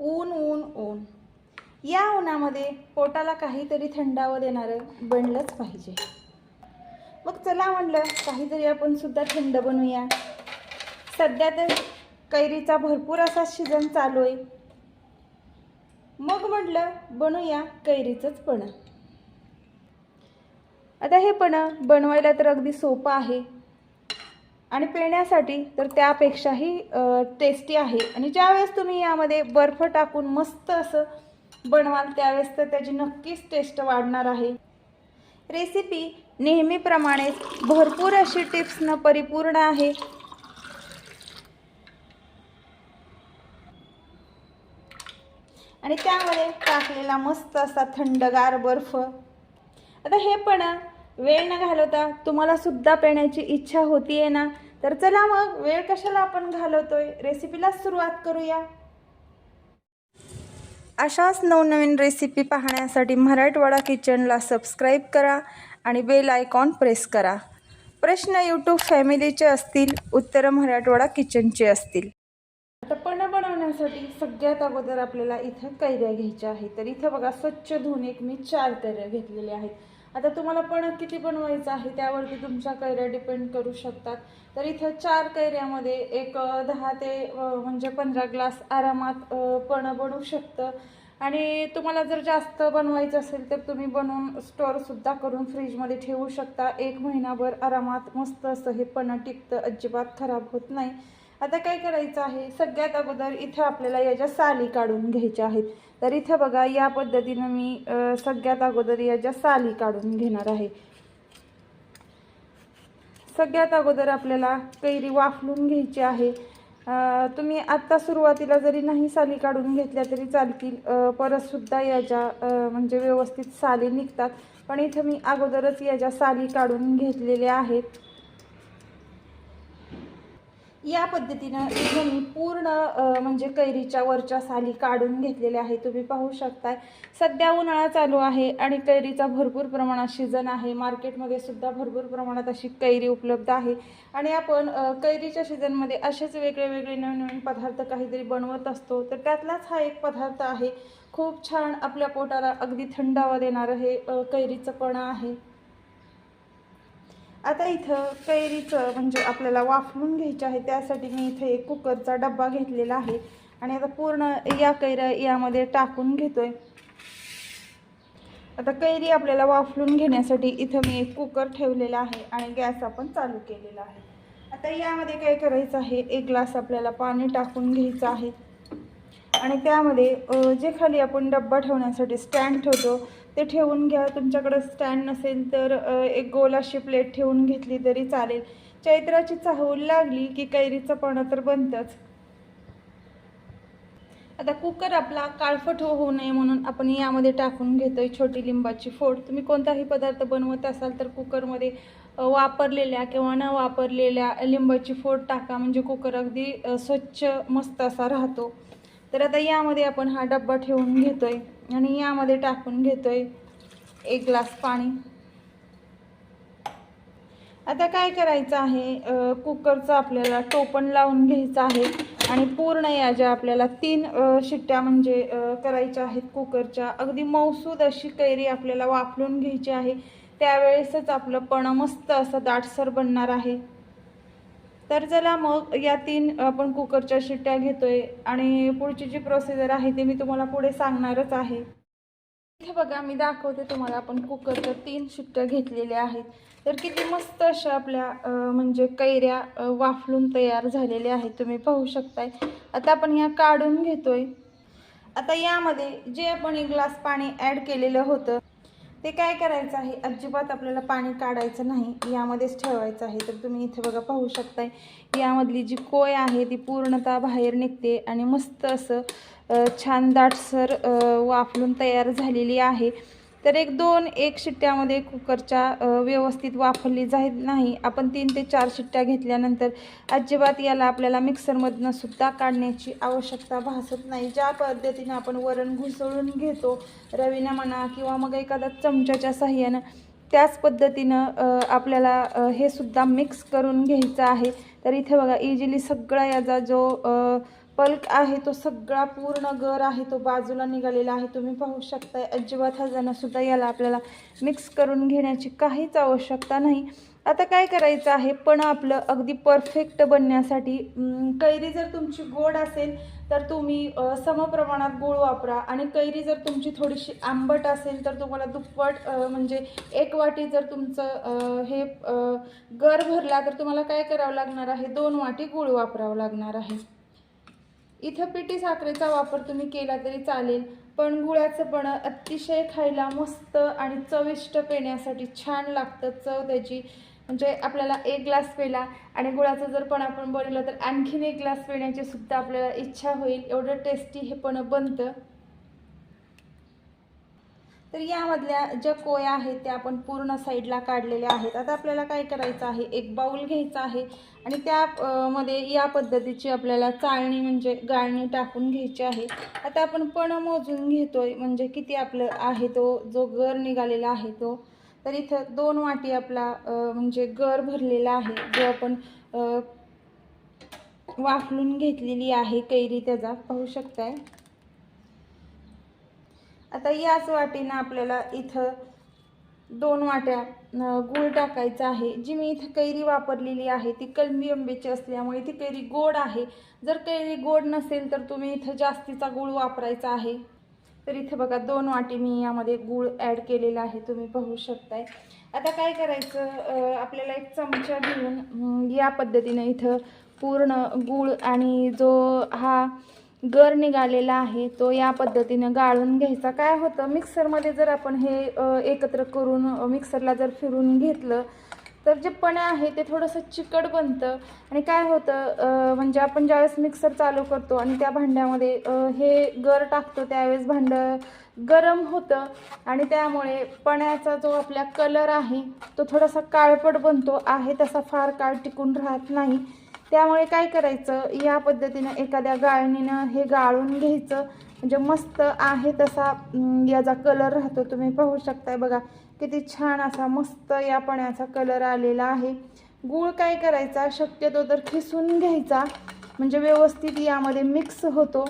ऊन ऊन ऊन. या उन्हामध्ये पोटाला काहीतरी थंडावं देणारं बनलंच पाहिजे. मग चला म्हणलं काहीतरी आपण सुद्धा थंड बनवूया. सध्या तर कैरीचा भरपूर असा सीझन चालू आहे. मग म्हटलं बनूया कैरीचंच पणं. आता हे पणं बनवायला तर अगदी सोपं आहे. आणि पिण्यासाठी तर त्यापेक्षाही टेस्टी आहे. आणि ज्यावेळेस तुम्ही यामध्ये बर्फ टाकून मस्त असं बनवाल त्यावेळेस तर त्याची नक्कीच टेस्ट वाढणार आहे. रेसिपी नेहमीप्रमाणेच भरपूर अशी टिप्सनं परिपूर्ण आहे. आणि त्यामध्ये टाकलेला मस्त असा थंडगार बर्फ. आता हे पण वेळ न घालवता तुम्हाला सुद्धा पिण्याची इच्छा होतीये ना? तर चला मग वेळ कशाला आपण घालवतोय? रेसिपीला सुरुवात करूया. अशाच नवनवीन रेसिपी पाहण्यासाठी मराठवाडा किचनला सबस्क्राईब करा आणि बेल आयकॉन प्रेस करा. प्रश्न यूट्यूब फॅमिलीचे असतील उत्तर मराठवाडा किचनचे असतील. आता पण बनवण्यासाठी सगळ्यात अगोदर आपल्याला इथं कैऱ्या घ्यायच्या आहेत. तर इथं बघा स्वच्छ धुवून एक मी चार कैऱ्या घेतलेल्या आहेत. आता तुम्हाला पण किती बनवायचं आहे त्यावरती तुमच्या कैऱ्या डिपेंड करू शकतात. तर इथं चार कैऱ्यामध्ये एक दहा ते म्हणजे पंधरा ग्लास आरामात पण बनू शकतं. आणि तुम्हाला जर जास्त बनवायचं असेल तर तुम्ही बनवून स्टोअरसुद्धा करून फ्रीजमध्ये ठेवू शकता. एक महिनाभर आरामात मस्त असं हे पण टिकतं. अजिबात खराब होत नाही. आता काय करायचं आहे? सगळ्यात अगोदर इथं आपल्याला याच्या साली काढून घ्यायच्या आहेत तर इथं बघा या पद्धतीनं मी सगळ्यात अगोदर याच्या साली काढून घेणार आहे. सगळ्यात अगोदर आपल्याला कैरी वाफलून घ्यायची आहे. तुम्ही आत्ता सुरुवातीला जरी नाही साली काढून घेतल्या तरी चालतील. परतसुद्धा याच्या म्हणजे व्यवस्थित साली निघतात. पण इथं मी अगोदरच याच्या साली काढून घेतलेल्या आहेत या पद्धतीनं इथं मी पूर्ण म्हणजे कैरीच्या वरच्या साली काढून घेतलेल्या आहे. तुम्ही पाहू शकताय. सध्या उन्हाळा चालू आहे आणि कैरीचा भरपूर प्रमाणात सीझन आहे. मार्केटमध्ये सुद्धा भरपूर प्रमाणात अशी कैरी उपलब्ध आहे. आणि आपण कैरीच्या सीझनमध्ये असेच वेगळे वेगळे नवीन नवीन पदार्थ काहीतरी बनवत असतो. तर त्यातलाच हा एक पदार्थ आहे. खूप छान आपल्या पोटाला अगदी थंडावा देणारं हे कैरीचं पण आहे. आता इथं कैरीचं म्हणजे आपल्याला वाफलून घ्यायचं आहे त्यासाठी मी इथे एक कुकरचा डब्बा घेतलेला आहे. आणि आता पूर्ण या कैऱ्या यामध्ये टाकून घेतोय. आता कैरी आपल्याला वाफलून घेण्यासाठी इथं मी एक कुकर ठेवलेला आहे आणि गॅस आपण चालू केलेला आहे. आता यामध्ये काय करायचं आहे एक ग्लास आपल्याला पाणी टाकून घ्यायचं आहे. आणि त्यामध्ये जे खाली आपण डब्बा ठेवण्यासाठी स्टँड ठेवतो ते ठेवून घ्या. तुमच्याकडं स्टँड नसेल तर एक गोल अशी प्लेट ठेवून घेतली तरी चालेल. चैत्राची चाहूल लागली की कैरीचं पण तर बनतंच. आता कुकर आपला काळफट हो, होऊ नये म्हणून आपण यामध्ये टाकून घेतोय छोटी लिंबाची फोड. तुम्ही कोणताही पदार्थ बनवत असाल तर कुकरमध्ये वापरलेल्या किंवा न वापरलेल्या लिंबाची फोड टाका. म्हणजे कुकर अगदी स्वच्छ मस्त असा राहतो. तर आता यामध्ये आपण हा डब्बा ठेवून घेतो आहे आणि यामध्ये टाकून घेतो आहे एक ग्लास पाणी. आता काय करायचं आहे? कुकरचं आपल्याला टोपण लावून घ्यायचं आहे आणि पूर्ण या ज्या आपल्याला तीन शिट्ट्या म्हणजे करायच्या आहेत कुकरच्या अगदी मौसूद अशी कैरी आपल्याला वाफलून घ्यायची आहे. त्यावेळेसच आपलं पण मस्त असं दाटसर बनणार आहे. तर चला मग या तीन आपण कुकरच्या शिट्ट्या घेतोय आणि पुढची जी प्रोसिजर आहे ते मी तुम्हाला पुढे सांगणारच आहे. इथे बघा मी दाखवते तुम्हाला आपण कुकरच्या तीन शिट्ट्या घेतलेल्या आहेत. तर किती मस्त अशा आपल्या म्हणजे कैऱ्या वाफलून तयार झालेल्या आहेत. तुम्ही पाहू शकताय. आता आपण ह्या काढून घेतोय. आता यामध्ये जे आपण एक ग्लास पाणी ॲड केलेलं होतं ते काय करायचं आहे? अजिबात आपल्याला पाणी काढायचं नाही. यामध्येच ठेवायचं आहे. तर तुम्ही इथे बघा पाहू शकताय. यामधली जी कोय आहे ती पूर्णतः बाहेर निघते आणि मस्त असं छान दाटसर वाफलून तयार झालेली आहे. तर एक दोन एक शिट्ट्यामध्ये कुकरच्या व्यवस्थित वाफरली जात नाही. आपण तीन ते चार शिट्ट्या घेतल्यानंतर अजिबात याला आपल्याला मिक्सरमधनं सुद्धा काढण्याची आवश्यकता भासत नाही. ज्या पद्धतीनं आपण वरण घुसळून घेतो रवीनं म्हणा किंवा मग एखाद्या चमच्याच्या साह्यानं त्याच पद्धतीनं आपल्याला हे सुद्धा मिक्स करून घ्यायचं आहे. तर इथे बघा इजिली सगळा याचा जो पल्क आहे तो सगळा पूर्ण गर आहे तो बाजूला निघालेला आहे. तुम्ही पाहू शकताय अजिबात सुद्धा याला आपल्याला मिक्स करून घेण्याची काहीच आवश्यकता नाही. आता काय करायचं आहे पण आपलं अगदी परफेक्ट बनण्यासाठी कैरी जर तुमची गोड असेल तर तुम्ही समप्रमाणात गूळ वापरा. आणि कैरी जर तुमची थोडीशी आंबट असेल तर तुम्हाला दुप्पट म्हणजे एक वाटी जर तुमचं हे गर भरला तर तुम्हाला काय करावं लागणार आहे? दोन वाटी गूळ वापरावं लागणार आहे. इथं पिठी साखरेचा वापर तुम्ही केला तरी चालेल पण गुळाचं पण अतिशय खायला मस्त आणि चविष्ट पिण्यासाठी छान लागतं चव त्याची. म्हणजे आपल्याला एक ग्लास पेला आणि गुळाचं जर पण आपण बनवलं तर आणखीन एक ग्लास पिण्याची सुद्धा आपल्याला इच्छा होईल. एवढं टेस्टी हे पण बनतं. तर यामधल्या ज्या कोया आहेत त्या आपण पूर्ण साईडला काढलेल्या आहेत. आता आपल्याला काय करायचं आहे? एक बाऊल घ्यायचा आहे आणि त्या मध्ये या पद्धतीची आपल्याला चाळणी म्हणजे गाळणी टाकून घ्यायची आहे. आता आपण पण मोजून घेतोय म्हणजे किती आपलं आहे तो जो गर निघालेला आहे तो. तर इथं दोन वाटी आपला म्हणजे गर भरलेला आहे. जो आपण वाफलून घेतलेली आहे कैरी त्याचा. पाहू शकताय? आता याच वाटीनं आपल्याला इथं दोन वाट्या गूळ टाकायचा आहे. जी मी इथं कैरी वापरलेली आहे ती कलमी आंब्याची असल्यामुळे ती कैरी गोड आहे. जर कैरी गोड नसेल तर तुम्ही इथं जास्तीचा गूळ वापरायचा आहे. तर इथं बघा दोन वाटी मी यामध्ये गूळ ॲड केलेला आहे. तुम्ही पाहू शकताय. आता काय करायचं? आपल्याला एक चमचा घेऊन या पद्धतीनं इथं पूर्ण गूळ आणि जो हा गर निघालेला आहे तो या पद्धतीनं गाळून घ्यायचा. काय होतं मिक्सरमध्ये जर आपण हे एकत्र करून मिक्सरला जर फिरून घेतलं तर जे पणे आहे ते थोडंसं चिकट बनतं. आणि काय होतं म्हणजे आपण ज्यावेळेस मिक्सर चालू करतो आणि त्या भांड्यामध्ये हे गर टाकतो त्यावेळेस भांडं गरम होतं. आणि त्यामुळे पण्याचा जो आपला कलर आहे तो थोडासा काळपट बनतो. आहे तसा फार काळ टिकून राहत नाही. त्यामुळे काय करायचं? या पद्धतीनं एखाद्या गाळणीनं हे गाळून घ्यायचं. म्हणजे मस्त आहे तसा याचा कलर राहतो. तुम्ही पाहू शकताय बघा किती छान असा मस्त या पण्याचा कलर आलेला आहे. गूळ काय करायचा? शक्यतो तर खिसून घ्यायचा. म्हणजे व्यवस्थित यामध्ये मिक्स होतो.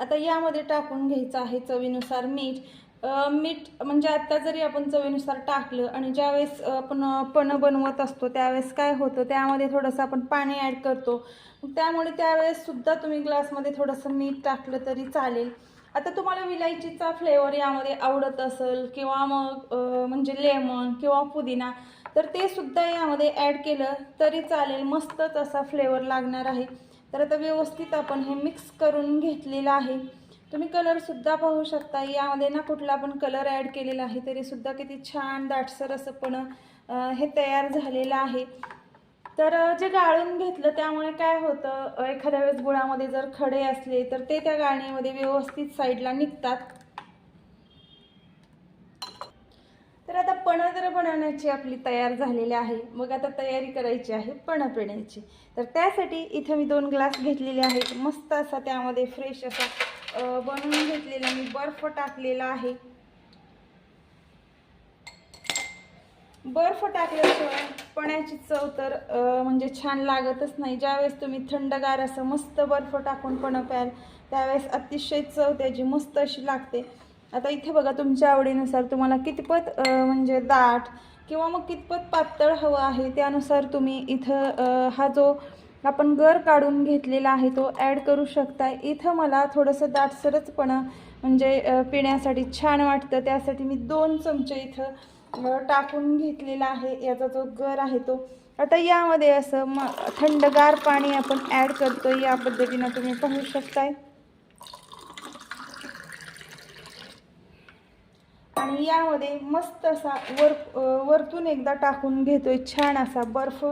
आता यामध्ये टाकून घ्यायचं आहे चवीनुसार मीठ. मीठ म्हणजे आत्ता जरी आपण चवीनुसार टाकलं आणि ज्यावेळेस आपण पणं बनवत असतो त्यावेळेस काय होतं त्यामध्ये थोडंसं आपण पाणी ॲड करतो. त्यामुळे त्यावेळेससुद्धा तुम्ही ग्लासमध्ये थोडंसं मीठ टाकलं तरी चालेल. आता तुम्हाला विलायचीचा फ्लेवर यामध्ये आवडत असेल किंवा मग म्हणजे लेमन किंवा पुदिना तर ते सुद्धा यामध्ये ॲड केलं तरी चालेल. मस्तच असा फ्लेवर लागणार आहे. तर आता व्यवस्थित आपण हे मिक्स करून घेतलेलं आहे. तुम्ही कलरसुद्धा पाहू शकता. यामध्ये ना कुठला पण कलर ॲड केलेला आहे तरीसुद्धा किती छान दाटसर असं पण हे तयार झालेलं आहे. तर जे गाळून घेतलं त्यामुळे काय होतं एखाद्या वेळेस गुळामध्ये जर खडे असले तर ते त्या गाळणीमध्ये व्यवस्थित साईडला निघतात. तर आता पणं तर बनवण्याची आपली तयार झालेली आहे. मग आता तयारी करायची आहे पणं पिण्याची. तर त्यासाठी इथं मी दोन ग्लास घेतलेले आहेत. मस्त असा त्यामध्ये फ्रेश असा बनवून घेतलेला मी बर्फ टाकलेला आहे. बर्फ टाकल्याशिवाय पण्याची चव तर म्हणजे छान लागतच नाही. ज्यावेळेस तुम्ही थंडगार असं मस्त बर्फ टाकून पण प्याल त्यावेळेस अतिशय चव त्याची मस्त अशी लागते. आता इथे बघा तुमच्या आवडीनुसार तुम्हाला कितपत म्हणजे दाट किंवा मग कितपत पातळ हवं आहे त्यानुसार तुम्ही इथं हा जो आपण गर काढून घेतलेला आहे तो ॲड करू शकता इथं मला थोडंसं दाटसरचपणा म्हणजे पिण्यासाठी छान वाटतं. त्यासाठी मी दोन चमचे इथं टाकून घेतलेला आहे. याचा जो गर आहे तो. आता यामध्ये असं म थंडगार पाणी आपण ॲड करतो या पद्धतीनं तुम्ही पाहू शकताय. आणि यामध्ये मस्त असा वर वरतून एकदा टाकून घेतोय. छान असा बर्फ.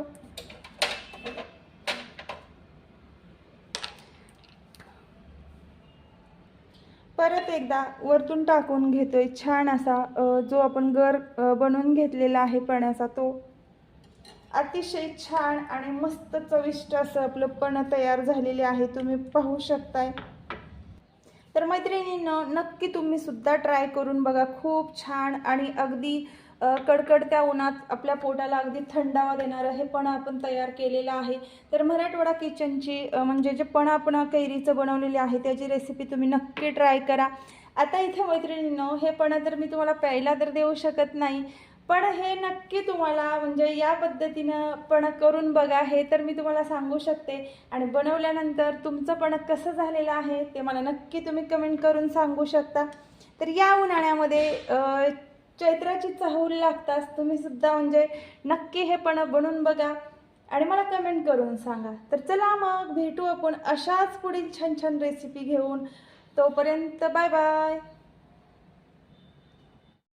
परत वरतून टाकून घेतो आहे छान असा जो आपण गर बनवून घेतलेला आहे पण्याचा तो. अतिशय छान आणि मस्त चविष्ट असं आपलं पण तयार झालेले आहे. तुम्ही पाहू शकताय. तर मैत्रिणींनो नक्की तुम्ही सुद्धा ट्राय करून बघा. खूप छान आणि अगदी कडकडत्या उन्हात आपल्या पोटाला अगदी थंडावा देणारं हे पण आपण तयार केलेलं आहे. तर मराठवाडा किचनची म्हणजे जे पण आपण कैरीचं बनवलेली आहे त्याची रेसिपी तुम्ही नक्की ट्राय करा. आता इथे मैत्रिणींनो हे पण तर मी तुम्हाला प्यायला तर देऊ शकत नाही पण हे नक्की तुम्हाला म्हणजे या पद्धतीनं पण करून बघा हे तर मी तुम्हाला सांगू शकते. आणि बनवल्यानंतर तुमचं पण कसं झालेलं आहे ते मला नक्की तुम्ही कमेंट करून सांगू शकता. तर या उन्हाळ्यामध्ये चैत्राची चाहूल लागताच तुम्ही सुद्धा म्हणजे नक्की हे पण बनवून बघा आणि मला कमेंट करून सांगा. तर चला मग भेटू आपण अशाच पुढील छान छान रेसिपी घेऊन. तोपर्यंत बाय बाय.